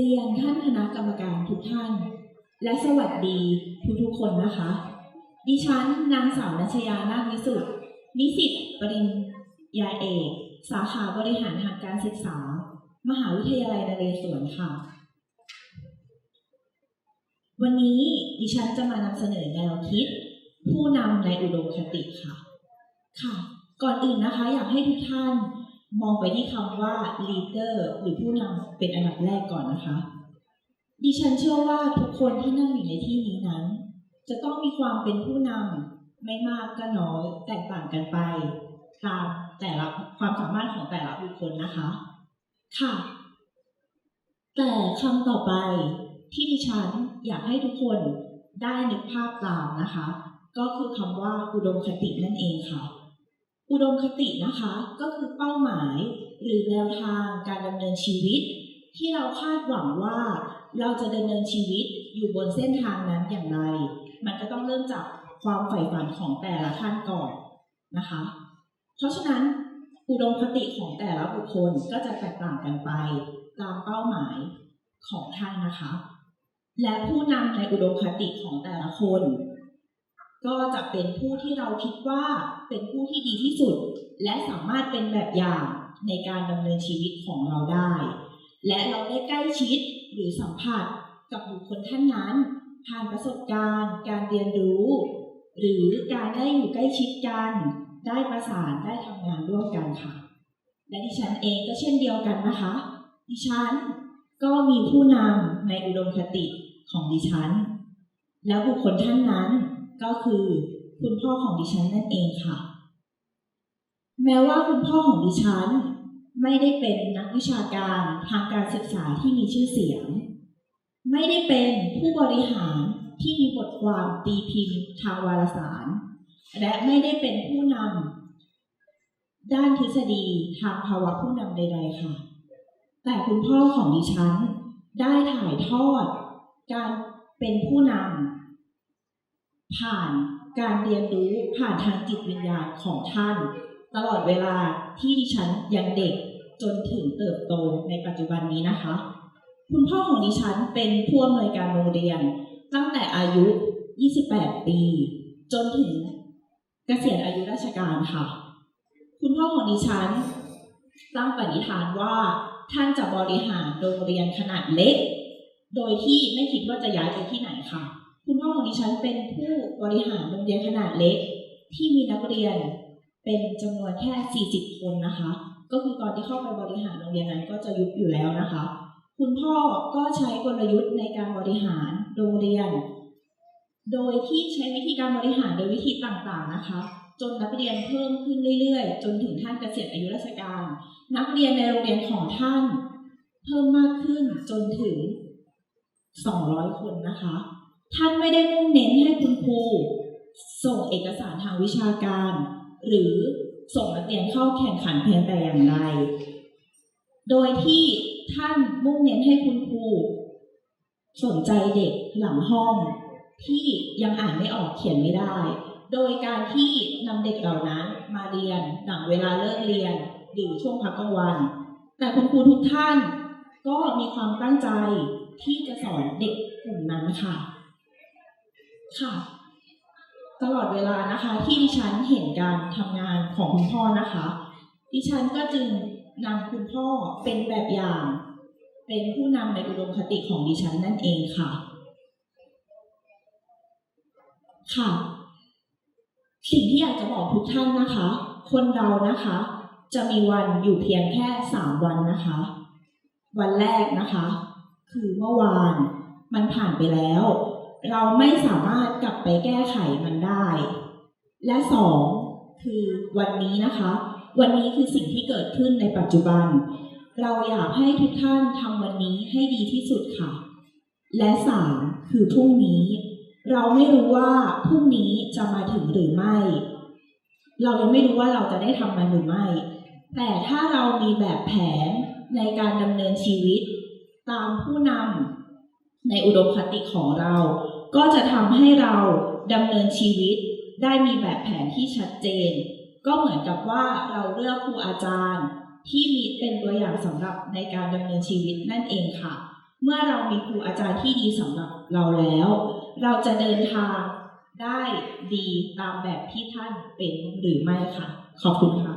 เรียนท่านคณะกรรมการทุกท่าน และสวัสดีทุกๆคนนะคะ ดิฉันนางสาวนัชยานาควิสุทธิ์นิสิตปริญญาเอกสาขาบริหารทางการศึกษา มหาวิทยาลัยนเรศวรค่ะ วันนี้ดิฉันจะมานำเสนอแนวคิด ผู้นำในอุดมคติค่ะ ค่ะ ก่อนอื่นนะคะ อยากให้ทุกท่าน มองไปที่คำว่า leader หรือผู้นำเป็นอันดับแรกก่อนนะคะ ดิฉันเชื่อว่าทุกคนที่นั่งอยู่ในที่นี้นั้น จะต้องมีความเป็นผู้นำไม่มากก็น้อยแตกต่างกันไปตามแต่ละความสามารถของแต่ละบุคคลนะคะ ค่ะ แต่คำต่อไปที่ดิฉันอยากให้ทุกคนได้นึกภาพตามนะคะ ก็คือคำว่าอุดมคตินั่นเองค่ะ อุดมคตินะคะก็คือเป้าหมาย หรือแนวทางการดำเนินชีวิต ที่เราคาดหวังว่าเราจะดำเนินชีวิตอยู่บนเส้นทางนั้นอย่างไร มันก็ต้องเริ่มจากความใฝ่ฝันของแต่ละท่านก่อนนะคะ เพราะฉะนั้นอุดมคติของแต่ละบุคคลก็จะแตกต่างกันไปตามเป้าหมายของท่านนะคะ และผู้นำในอุดมคติของแต่ละคน ก็จะเป็นผู้ที่เราคิดว่าเป็นผู้ที่ดีที่สุด และสามารถเป็นแบบอย่างในการดำเนินชีวิตของเราได้ และเราได้ใกล้ชิดหรือสัมผัสกับบุคคลท่านนั้น ผ่านประสบการณ์ การเรียนรู้ หรือการได้อยู่ใกล้ชิดกัน ได้ประสานได้ทำงานร่วมกันค่ะ และดิฉันเองก็เช่นเดียวกันนะคะ ดิฉันก็มีผู้นำในอุดมคติของดิฉัน แล้วบุคคลท่านนั้น ก็คือคุณพ่อของดิฉันนั่นเองค่ะ แม้ว่าคุณพ่อของดิฉัน ไม่ได้เป็นนักวิชาการทางการศึกษาที่มีชื่อเสียง ไม่ได้เป็นผู้บริหารที่มีบทความตีพิมพ์ทางวารสาร และไม่ได้เป็นผู้นำด้านทฤษฎีทางภาวะผู้นำใด ๆ ค่ะ แต่คุณพ่อของดิฉันได้ถ่ายทอด การเป็นผู้นำ ผ่านการเรียนรู้ผ่านทางจิตวิญญาณของท่าน ตลอดเวลาที่ดิฉันยังเด็กจนถึงเติบโตในปัจจุบันนี้นะคะ คุณพ่อของดิฉันเป็นผู้อำนวยการโรงเรียน ตั้งแต่อายุ 28 ปี จนถึงเกษียณอายุราชการค่ะ คุณพ่อของดิฉันตั้งปณิธานว่าท่านจะบริหารโรงเรียนขนาดเล็ก โดยที่ไม่คิดว่าจะย้ายไปที่ไหนค่ะ คุณพ่อของดิฉันเป็นผู้บริหารโรงเรียนขนาดเล็ก ที่มีนักเรียนเป็นจำนวนแค่ 40 คนนะคะ ก็คือตอนที่เข้าไปบริหารโรงเรียนนั้นก็จะยุบอยู่แล้วนะคะ คุณพ่อก็ใช้กลยุทธ์ในการบริหารโรงเรียน โดยที่ใช้วิธีการบริหารโดยวิธีต่างๆนะคะ จนนักเรียนเพิ่มขึ้นเรื่อยๆ จนถึงท่านเกษียณอายุราชการ นักเรียนในโรงเรียนของท่าน เพิ่มมากขึ้นจนถึง 200 คนนะคะ ท่านไม่ได้มุ่งเน้นให้คุณครูส่งเอกสารทางวิชาการ หรือส่งนักเรียนเข้าแข่งขันเพียงแต่อย่างใด โดยที่ท่านมุ่งเน้นให้คุณครูสนใจเด็กหลังห้องที่ยังอ่านไม่ออกเขียนไม่ได้ โดยการที่นำเด็กเหล่านั้นมาเรียนหลังเวลาเลิกเรียนหรือช่วงพักกลางวัน แต่คุณครูทุกท่านก็มีความตั้งใจที่จะสอนเด็กกลุ่มนั้นค่ะ ค่ะ ตลอดเวลานะคะที่ดิฉันเห็นการทำงานของคุณพ่อนะคะ ดิฉันก็จึงนำคุณพ่อเป็นแบบอย่าง เป็นผู้นำในอุดมคติของดิฉันนั่นเองค่ะ ค่ะ สิ่งที่อยากจะบอกทุกท่านนะคะ คนเรานะคะ จะมีวันอยู่เพียงแค่สามวันนะคะ วันแรกนะคะ คือเมื่อวานมันผ่านไปแล้ว เราไม่สามารถกลับไปแก้ไขมันได้ และสองคือวันนี้นะคะ วันนี้คือสิ่งที่เกิดขึ้นในปัจจุบัน เราอยากให้ทุกท่านทำวันนี้ให้ดีที่สุดค่ะ และสามคือพรุ่งนี้ เราไม่รู้ว่าพรุ่งนี้จะมาถึงหรือไม่ เรายังไม่รู้ว่าเราจะได้ทำมันหรือไม่ แต่ถ้าเรามีแบบแผนในการดำเนินชีวิต ตามผู้นำในอุดมคติของเรา ก็จะทำให้เราดำเนินชีวิตได้มีแบบแผนที่ชัดเจน ก็เหมือนกับว่าเราเลือกครูอาจารย์ ที่มีเป็นตัวอย่างสำหรับในการดำเนินชีวิตนั่นเองค่ะ เมื่อเรามีครูอาจารย์ที่ดีสำหรับเราแล้ว เราจะเดินทางได้ดีตามแบบที่ท่านเป็นหรือไม่ค่ะ ขอบคุณค่ะ